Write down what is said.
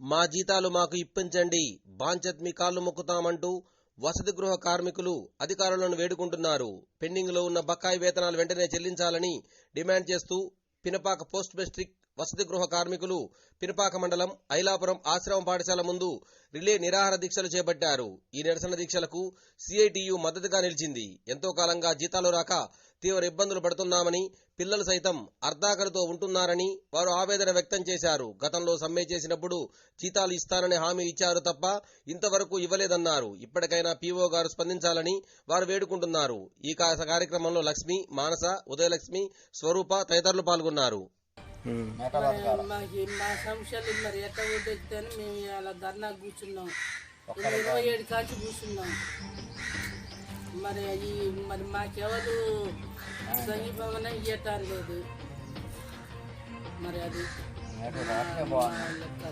మా జీతాలు మాకు ఇప్పించండి బాంచత్ మీ కాళ్ళు మొక్కుతామంటూ వసతి గృహ కార్మికులు అధికారులను వేడుకుంటున్నారు. పెండింగ్లో ఉన్న బకాయి వేతనాలు వెంటనే చెల్లించాలని డిమాండ్ చేస్తూ పినపాక పోస్ట్ మెట్రిక్ వసతి గృహ కార్మికులు పినపాక మండలం ఐలాపురం ఆశ్రమం పాఠశాల ముందు రిలే నిరాహార దీక్షలు చేపట్టారు. ఈ నిరసన దీక్షలకు సిఐటియు మద్దతుగా నిలిచింది. ఎంతో కాలంగా జీతాలు రాక తీవ్ర ఇబ్బందులు పడుతున్నామని పిల్లలు సైతం అర్ధాకలితో ఉంటున్నారని వారు ఆవేదన వ్యక్తం చేశారు. గతంలో సమ్మె చేసినప్పుడు జీతాలు ఇస్తానని హామీ ఇచ్చారు తప్ప ఇంతవరకు ఇవ్వలేదన్నారు. ఇప్పటికైనా పీఓ గారు స్పందించాలని వారు వేడుకుంటున్నారు. ఈ కార్యక్రమంలో లక్ష్మి మానస ఉదయలక్ష్మి స్వరూప తదితరులు పాల్గొన్నారు. మా సమస్యలు మరి ఎట్లా మేము ధర్నా కూర్చున్నాం. ఇరవై ఏడు కాచి కూర్చున్నాం. మరి ఈ మరి మాకెవరు సమీపమనే ఇయ్యటానికి లేదు మరి అది మా లెక్క